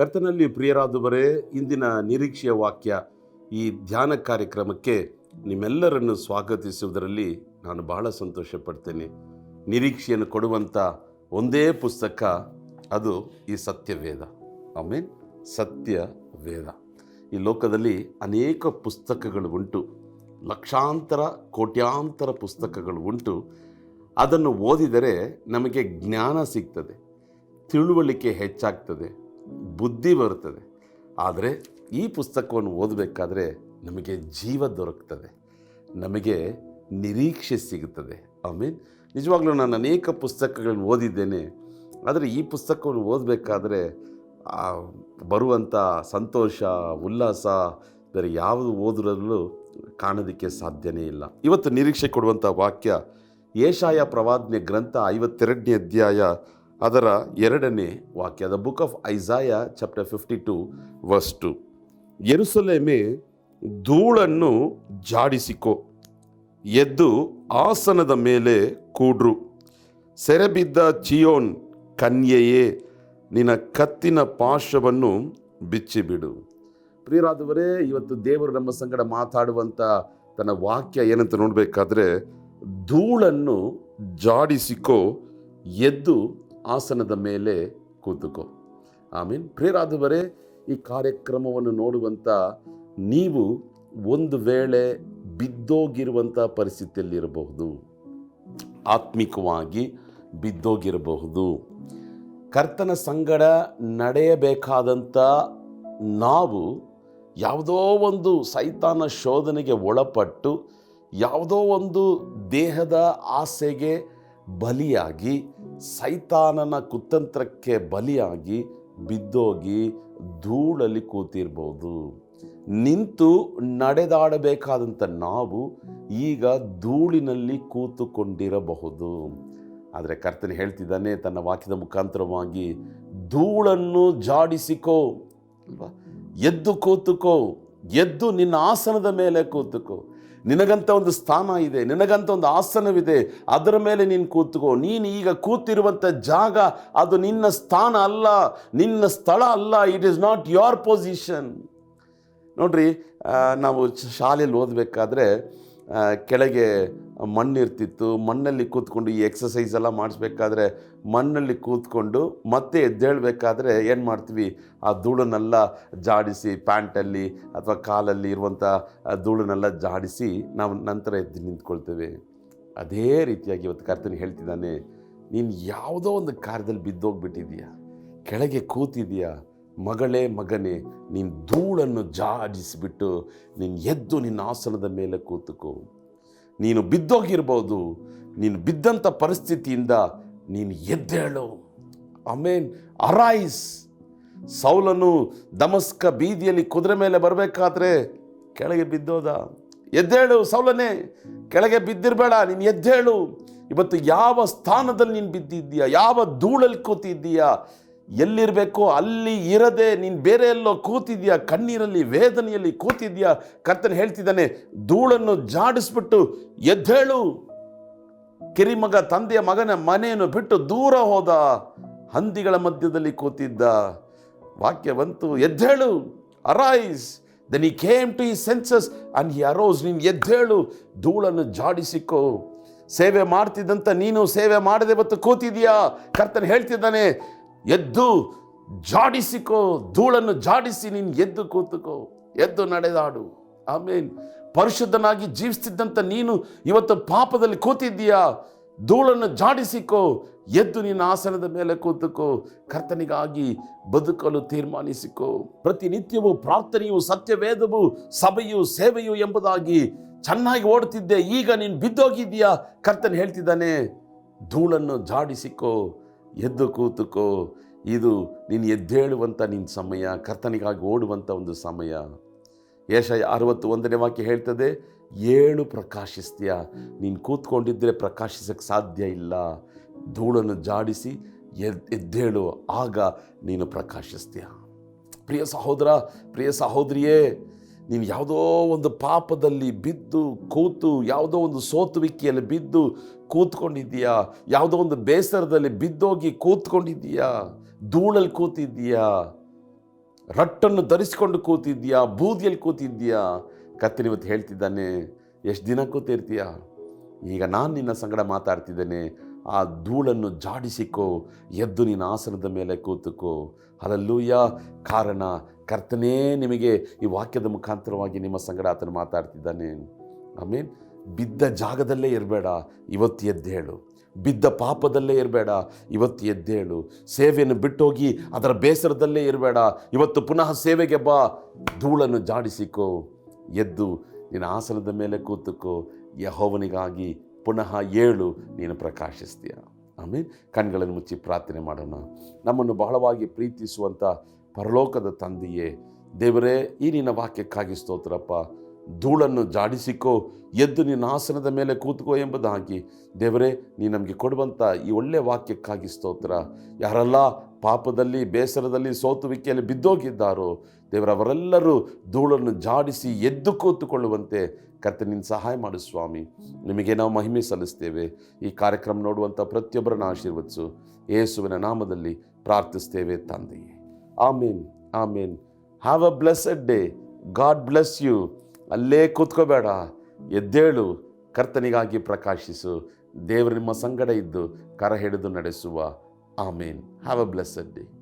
ಕರ್ತನಲ್ಲಿ ಪ್ರಿಯರಾದವರೇ, ಇಂದಿನ ನಿರೀಕ್ಷೆಯ ವಾಕ್ಯ ಈ ಧ್ಯಾನ ಕಾರ್ಯಕ್ರಮಕ್ಕೆ ನಿಮ್ಮೆಲ್ಲರನ್ನು ಸ್ವಾಗತಿಸುವುದರಲ್ಲಿ ನಾನು ಬಹಳ ಸಂತೋಷ ಪಡ್ತೇನೆ ನಿರೀಕ್ಷೆಯನ್ನು ಕೊಡುವಂಥ ಒಂದೇ ಪುಸ್ತಕ, ಅದು ಈ ಸತ್ಯವೇದ. ಐ ಮೀನ್ ಸತ್ಯ ವೇದ. ಈ ಲೋಕದಲ್ಲಿ ಅನೇಕ ಪುಸ್ತಕಗಳು ಉಂಟು. ಲಕ್ಷಾಂತರ, ಕೋಟ್ಯಾಂತರ ಪುಸ್ತಕಗಳು ಉಂಟು. ಅದನ್ನು ಓದಿದರೆ ನಮಗೆ ಜ್ಞಾನ ಸಿಗ್ತದೆ. ತಿಳುವಳಿಕೆ ಹೆಚ್ಚಾಗ್ತದೆ. ಬುದ್ಧಿ ಬರುತ್ತದೆ. ಆದರೆ ಈ ಪುಸ್ತಕವನ್ನು ಓದಬೇಕಾದ್ರೆ ನಮಗೆ ಜೀವ ದೊರಕ್ತದೆ. ನಮಗೆ ನಿರೀಕ್ಷೆ ಸಿಗುತ್ತದೆ. ಐ ಮೀನ್ ನಿಜವಾಗ್ಲೂ ನಾನು ಅನೇಕ ಪುಸ್ತಕಗಳನ್ನು ಓದಿದ್ದೇನೆ. ಆದರೆ ಈ ಪುಸ್ತಕವನ್ನು ಓದಬೇಕಾದ್ರೆ ಬರುವಂಥ ಸಂತೋಷ, ಉಲ್ಲಾಸ, ಬೇರೆ ಯಾವುದು ಓದರಲ್ಲೂ ಕಾಣೋದಕ್ಕೆ ಸಾಧ್ಯನೇ ಇಲ್ಲ. ಇವತ್ತು ನಿರೀಕ್ಷೆ ಕೊಡುವಂಥ ವಾಕ್ಯ ಏಷಾಯ ಪ್ರವಾದನೆ ಗ್ರಂಥ ಐವತ್ತೆರಡನೇ ಅಧ್ಯಾಯ ಅದರ ಎರಡನೇ ವಾಕ್ಯ the book of Isaiah chapter fifty two verse two ಎರುಸಲೇಮೆ ಧೂಳನ್ನು ಜಾಡಿಸಿಕೋ ಎದ್ದು ಆಸನದ ಮೇಲೆ ಕೂಡ್ರು. ಸೆರೆಬಿದ್ದ ಚಿಯೋನ್ ಕನ್ಯೆಯೇ, ನಿನ್ನ ಕತ್ತಿನ ಪಾಶವನ್ನು ಬಿಚ್ಚಿಬಿಡು. ಪ್ರಿಯರಾದವರೇ, ಇವತ್ತು ದೇವರು ನಮ್ಮ ಸಂಗಡ ಮಾತಾಡುವಂಥ ತನ್ನ ವಾಕ್ಯ ಏನಂತ ನೋಡಬೇಕಾದ್ರೆ, ಧೂಳನ್ನು ಜಾಡಿಸಿಕೋ ಎದ್ದು ಆಸನದ ಮೇಲೆ ಕೂತುಕೋ. ಆಮೀನ್. ಪ್ರಿಯರಾದವರೇ, ಈ ಕಾರ್ಯಕ್ರಮವನ್ನು ನೋಡುವಂಥ ನೀವು ಒಂದು ವೇಳೆ ಬಿದ್ದೋಗಿರುವಂಥ ಪರಿಸ್ಥಿತಿಯಲ್ಲಿರಬಹುದು. ಆತ್ಮಿಕವಾಗಿ ಬಿದ್ದೋಗಿರಬಹುದು. ಕರ್ತನ ಸಂಗಡ ನಡೆಯಬೇಕಾದಂಥ ನಾವು ಯಾವುದೋ ಒಂದು ಸೈತಾನ ಶೋಧನೆಗೆ ಒಳಪಟ್ಟು ಯಾವುದೋ ಒಂದು ದೇಹದ ಆಸೆಗೆ ಬಲಿಯಾಗಿ ಸೈತಾನನ ಕುತಂತ್ರಕ್ಕೆ ಬಲಿಯಾಗಿ ಬಿದ್ದೋಗಿ ಧೂಳಲ್ಲಿ ಕೂತಿರ್ಬೋದು. ನಿಂತು ನಡೆದಾಡಬೇಕಾದಂಥ ನಾವು ಈಗ ಧೂಳಿನಲ್ಲಿ ಕೂತುಕೊಂಡಿರಬಹುದು. ಆದರೆ ಕರ್ತನ ಹೇಳ್ತಿದ್ದಾನೆ, ತನ್ನ ವಾಕ್ಯದ ಮುಖಾಂತರವಾಗಿ, ಧೂಳನ್ನು ಜಾಡಿಸಿಕೋ, ಅಲ್ವಾ? ಎದ್ದು ಕೂತುಕೋ, ಎದ್ದು ನಿನ್ನ ಆಸನದ ಮೇಲೆ ಕೂತುಕೋ ನಿನಗಂತ ಒಂದು ಸ್ಥಾನ ಇದೆ, ನಿನಗಂತ ಒಂದು ಆಸನವಿದೆ, ಅದರ ಮೇಲೆ ನೀನು ಕೂತ್ಕೋ. ನೀನು ಈಗ ಕೂತಿರುವಂಥ ಜಾಗ ಅದು ನಿನ್ನ ಸ್ಥಾನ ಅಲ್ಲ, ನಿನ್ನ ಸ್ಥಳ ಅಲ್ಲ it is not your position ನೋಡ್ರಿ ನಾವು ಶಾಲೆಯಲ್ಲಿ ಓದಬೇಕಾದ್ರೆ ಕೆಳಗೆ ಮಣ್ಣಿರ್ತಿತ್ತು, ಮಣ್ಣಲ್ಲಿ ಕೂತ್ಕೊಂಡು ಈ ಎಕ್ಸಸೈಸ್ ಎಲ್ಲ ಮಾಡಿಸ್ಬೇಕಾದ್ರೆ ಮಣ್ಣಲ್ಲಿ ಕೂತ್ಕೊಂಡು ಮತ್ತೆ ಎದ್ದೇಳಬೇಕಾದ್ರೆ ಏನು ಮಾಡ್ತೀವಿ? ಆ ಧೂಳನ್ನೆಲ್ಲ ಜಾಡಿಸಿ ಪ್ಯಾಂಟಲ್ಲಿ ಅಥವಾ ಕಾಲಲ್ಲಿ ಇರುವಂಥ ಧೂಳನ್ನೆಲ್ಲ ಜಾಡಿಸಿ ನಾವು ನಂತರ ಎದ್ದು ನಿಂತ್ಕೊಳ್ತೇವೆ. ಅದೇ ರೀತಿಯಾಗಿ ಇವತ್ತು ಕರ್ತನ ಹೇಳ್ತಿದ್ದಾನೆ, ನೀನು ಯಾವುದೋ ಒಂದು ಕಾರ್ಯದಲ್ಲಿ ಬಿದ್ದೋಗ್ಬಿಟ್ಟಿದೀಯ ಕೆಳಗೆ ಕೂತಿದೀಯಾ ಮಗಳೇ, ಮಗನೇ ನಿನ್ನ ಧೂಳನ್ನು ಜಾಡಿಸಿಬಿಟ್ಟು ನೀನು ಎದ್ದು ನಿನ್ನ ಆಸನದ ಮೇಲೆ ಕೂತುಕೋ. ನೀನು ಬಿದ್ದೋಗಿರ್ಬೋದು, ನೀನು ಬಿದ್ದಂಥ ಪರಿಸ್ಥಿತಿಯಿಂದ ನೀನು ಎದ್ದೇಳು. ಆಮೇನ್. ಅರೈಸ್. ಸೌಲನು ದಮಸ್ಕ ಬೀದಿಯಲ್ಲಿ ಕುದುರೆ ಮೇಲೆ ಬರಬೇಕಾದ್ರೆ ಕೆಳಗೆ ಬಿದ್ದೋದ. ಎದ್ದೇಳು ಸೌಲನೇ, ಕೆಳಗೆ ಬಿದ್ದಿರಬೇಡ, ನೀನು ಎದ್ದೇಳು. ಇವತ್ತು ಯಾವ ಸ್ಥಾನದಲ್ಲಿ ನೀನು ಬಿದ್ದಿದ್ದೀಯಾ? ಯಾವ ಧೂಳಲ್ಲಿ ಕೂತಿದ್ದೀಯಾ? ಎಲ್ಲಿರಬೇಕೋ ಅಲ್ಲಿ ಇರದೆ ನೀನು ಬೇರೆ ಎಲ್ಲೋ ಕೂತಿದ್ಯಾ? ಕಣ್ಣೀರಲ್ಲಿ, ವೇದನೆಯಲ್ಲಿ ಕೂತಿದ್ಯಾ? ಕರ್ತನ ಹೇಳ್ತಿದ್ದಾನೆ, ಧೂಳನ್ನು ಜಾಡಿಸ್ಬಿಟ್ಟು ಎದ್ದೇಳು. ಕಿರಿಮಗ, ತಂದೆಯ ಮಗನ ಮನೆಯನ್ನು ಬಿಟ್ಟು ದೂರ ಹೋದ, ಹಂದಿಗಳ ಮಧ್ಯದಲ್ಲಿ ಕೂತಿದ್ದ. ವಾಕ್ಯ ಬಂತು ಎದ್ದೇಳು arise then he came to his senses and he arose ನೀನು ಎದ್ದೇಳು, ಧೂಳನ್ನು ಜಾಡಿಸಿಕೋ. ಸೇವೆ ಮಾಡ್ತಿದ್ದಂತ ನೀನು ಸೇವೆ ಮಾಡದೆ ಮತ್ತು ಕೂತಿದೀಯಾ? ಕರ್ತನ ಹೇಳ್ತಿದ್ದಾನೆ ಎದ್ದು ಜಾಡಿಸಿಕೋ, ಧೂಳನ್ನು ಜಾಡಿಸಿ, ನೀನು ಎದ್ದು ಕೂತುಕೋ, ಎದ್ದು ನಡೆದಾಡು. ಆಮೇನ್. ಪರಿಶುದ್ಧನಾಗಿ ಜೀವಿಸ್ತಿದ್ದಂಥ ನೀನು ಇವತ್ತು ಪಾಪದಲ್ಲಿ ಕೂತಿದ್ದೀಯಾ? ಧೂಳನ್ನು ಜಾಡಿಸಿಕೋ, ಎದ್ದು ನಿನ್ನ ಆಸನದ ಮೇಲೆ ಕೂತುಕೋ, ಕರ್ತನಿಗಾಗಿ ಬದುಕಲು ತೀರ್ಮಾನಿಸಿಕೋ. ಪ್ರತಿನಿತ್ಯವೂ ಪ್ರಾರ್ಥನೆಯು, ಸತ್ಯವೇದವು, ಸಭೆಯು, ಸೇವೆಯು ಎಂಬುದಾಗಿ ಚೆನ್ನಾಗಿ ಓಡುತ್ತಿದ್ದೆ. ಈಗ ನೀನು ಬಿದ್ದೋಗಿದ್ದೀಯಾ? ಕರ್ತನ್ ಹೇಳ್ತಿದ್ದಾನೆ, ಧೂಳನ್ನು ಜಾಡಿಸಿಕೋ ಎದ್ದು ಕೂತುಕೋ, ಇದು ನೀನು ಎದ್ದೇಳುವಂಥ ನಿನ್ನ ಸಮಯ, ಕರ್ತನಿಗಾಗಿ ಓಡುವಂಥ ಒಂದು ಸಮಯ. ಏಷಯ ಅರವತ್ತು ಒಂದನೇ ವಾಕ್ಯ ಹೇಳ್ತದೆ ಏಳು ಪ್ರಕಾಶಿಸ್ತೀಯ, ನೀನು ಕೂತ್ಕೊಂಡಿದ್ದರೆ ಪ್ರಕಾಶಿಸಕ್ಕೆ ಸಾಧ್ಯ ಇಲ್ಲ. ಧೂಳನ್ನು ಜಾಡಿಸಿ ಎದ್, ಎದ್ದೇಳು, ಆಗ ನೀನು ಪ್ರಕಾಶಿಸ್ತೀಯ. ಪ್ರಿಯ ಸಹೋದರ, ಪ್ರಿಯ ಸಹೋದರಿಯೇ ನೀನು ಯಾವುದೋ ಒಂದು ಪಾಪದಲ್ಲಿ ಬಿದ್ದು ಕೂತು, ಯಾವುದೋ ಒಂದು ಸೋತುವಿಕೆಯಲ್ಲಿ ಬಿದ್ದು ಕೂತ್ಕೊಂಡಿದ್ದೀಯಾ? ಯಾವುದೋ ಒಂದು ಬೇಸರದಲ್ಲಿ ಬಿದ್ದೋಗಿ ಕೂತ್ಕೊಂಡಿದ್ದೀಯಾ? ಧೂಳಲ್ಲಿ ಕೂತಿದ್ದೀಯಾ? ರಟ್ಟನ್ನು ಧರಿಸ್ಕೊಂಡು ಕೂತಿದ್ದೀಯಾ? ಬೂದಿಯಲ್ಲಿ ಕೂತಿದ್ದೀಯಾ? ಕತ್ತನಿವತ್ತು ಹೇಳ್ತಿದ್ದಾನೆ, ಎಷ್ಟು ದಿನ ಕೂತಿರ್ತೀಯ? ಈಗ ನಾನು ನಿನ್ನ ಸಂಗಡ ಮಾತಾಡ್ತಿದ್ದೇನೆ. ಆ ಧೂಳನ್ನು ಜಾಡಿಸಿಕೋ ಎದ್ದು ನಿನ್ನ ಆಸನದ ಮೇಲೆ ಕೂತುಕೋ. ಅಲ್ಲೂಯ್ಯ ಕಾರಣ ಕರ್ತನೇ ನಿಮಗೆ ಈ ವಾಕ್ಯದ ಮುಖಾಂತರವಾಗಿ ನಿಮ್ಮ ಸಂಗಡ ಆತನು ಮಾತಾಡ್ತಿದ್ದಾನೆ. ಆಮೇನ್. ಬಿದ್ದ ಜಾಗದಲ್ಲೇ ಇರಬೇಡ, ಇವತ್ತು ಎದ್ದೇಳು. ಬಿದ್ದ ಪಾಪದಲ್ಲೇ ಇರಬೇಡ, ಇವತ್ತು ಎದ್ದೇಳು. ಸೇವೆಯನ್ನು ಬಿಟ್ಟೋಗಿ ಅದರ ಬೇಸರದಲ್ಲೇ ಇರಬೇಡ, ಇವತ್ತು ಪುನಃ ಸೇವೆಗೆ ಬಾ, ಧೂಳನ್ನು ಜಾಡಿಸಿಕೋ. ಎದ್ದು ನಿನ್ನ ಆಸನದ ಮೇಲೆ ಕೂತುಕೋ, ಯಹೋವನಿಗಾಗಿ ಪುನಃ ಏಳು, ನೀನು ಪ್ರಕಾಶಿಸ್ತೀಯ. ಆಮೇಲೆ ಕಣ್ಗಳನ್ನು ಮುಚ್ಚಿ ಪ್ರಾರ್ಥನೆ ಮಾಡೋಣ. ನಮ್ಮನ್ನು ಬಹಳವಾಗಿ ಪ್ರೀತಿಸುವಂಥ ಪರಲೋಕದ ತಂದೆಯೇ, ದೇವರೇ, ಈ ನಿನ್ನ ವಾಕ್ಯಕ್ಕಾಗಿ ಸ್ತೋತ್ರಪ್ಪ. ಧೂಳನ್ನು ಜಾಡಿಸಿಕೋ ಎದ್ದು ನಿನ್ನ ಆಸನದ ಮೇಲೆ ಕೂತ್ಕೋ ಎಂಬುದಾಗಿ. ದೇವರೇ, ನೀ ನಮಗೆ ಕೊಡುವಂಥ ಈ ಒಳ್ಳೆಯ ವಾಕ್ಯಕ್ಕಾಗಿ ಸ್ತೋತ್ರ. ಯಾರೆಲ್ಲ ಪಾಪದಲ್ಲಿ, ಬೇಸರದಲ್ಲಿ, ಸೋತುವಿಕೆಯಲ್ಲಿ ಬಿದ್ದೋಗಿದ್ದಾರೋ ದೇವರವರೆಲ್ಲರೂ ಧೂಳನ್ನು ಜಾಡಿಸಿ ಎದ್ದು ಕೂತುಕೊಳ್ಳುವಂತೆ ಕರ್ತ ನಿನ್ನ ಸಹಾಯ ಮಾಡು ಸ್ವಾಮಿ. ನಿಮಗೆ ನಾವು ಮಹಿಮೆ ಸಲ್ಲಿಸ್ತೇವೆ. ಈ ಕಾರ್ಯಕ್ರಮ ನೋಡುವಂಥ ಪ್ರತಿಯೊಬ್ಬರನ್ನ ಆಶೀರ್ವದಿಸು. ಯೇಸುವಿನ ನಾಮದಲ್ಲಿ ಪ್ರಾರ್ಥಿಸ್ತೇವೆ ತಂದೆಯೇ. Amen, amen. Have a blessed day God bless you ಅಲ್ಲೇ ಕೂತ್ಕೋಬೇಡ. ಎದ್ದೇಳು. ಕರ್ತನಿಗಾಗಿ ಪ್ರಕಾಶಿಸು. ದೇವರು ನಿಮ್ಮ ಸಂಗಡ ಇದ್ದು ಕರ ಹಿಡಿದು ನಡೆಸುವ. Amen. Have a blessed day